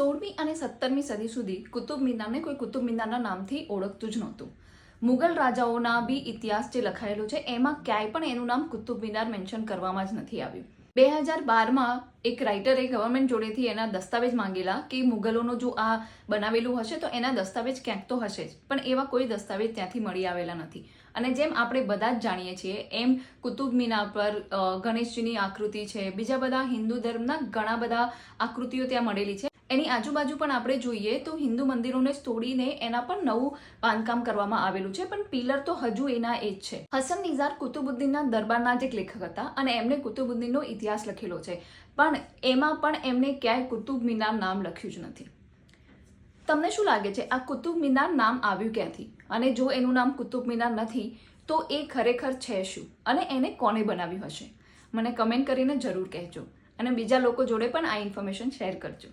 સોળમી અને સત્તરમી સદી સુધી કુતુબ મિનારને કોઈ કુતુબ મિનારના નામથી ઓળખતું જ નહોતું. મુગલ રાજાઓના બી ઇતિહાસ જે લખાયેલો છે, એમાં ક્યાંય પણ એનું નામ કુતુબ મિનાર મેન્શન કરવામાં જ નથી આવ્યું. બે હજાર બારમાં એક રાઇટરે ગવર્મેન્ટ જોડેથી એના દસ્તાવેજ માંગેલા કે મુગલોનો જો આ બનાવેલું હશે તો એના દસ્તાવેજ ક્યાંક તો હશે જ, પણ એવા કોઈ દસ્તાવેજ ત્યાંથી મળી આવેલા નથી. અને જેમ આપણે બધા જ જાણીએ છીએ, એમ કુતુબ મિનાર પર ગણેશજીની આકૃતિ છે, બીજા બધા હિન્દુ ધર્મના ઘણા બધા આકૃતિઓ ત્યાં મળેલી છે. એની આજુબાજુ પણ આપણે જોઈએ તો હિન્દુ મંદિરોને તોડીને એના પણ નવું બાંધકામ કરવામાં આવેલું છે, પણ પિલર તો હજુ એના એ જ છે. હસન નિઝાર કુતુબુદ્દીનના દરબારના જ એક લેખક હતા અને એમણે કુતુબુદ્દીનનો ઇતિહાસ લખેલો છે. પણ એમાં પણ એમને ક્યાંય કુતુબ મિનાર નામ લખ્યું જ નથી. તમને શું લાગે છે, આ કુતુબ મિનાર નામ આવ્યું ક્યાંથી? અને જો એનું નામ કુતુબ મિનાર નથી, તો એ ખરેખર છે શું? અને એને કોણે બનાવ્યું હશે? મને કમેન્ટ કરીને જરૂર કહેજો. અને બીજા લોકો જોડે પણ આ ઇન્ફોર્મેશન શેર કરજો.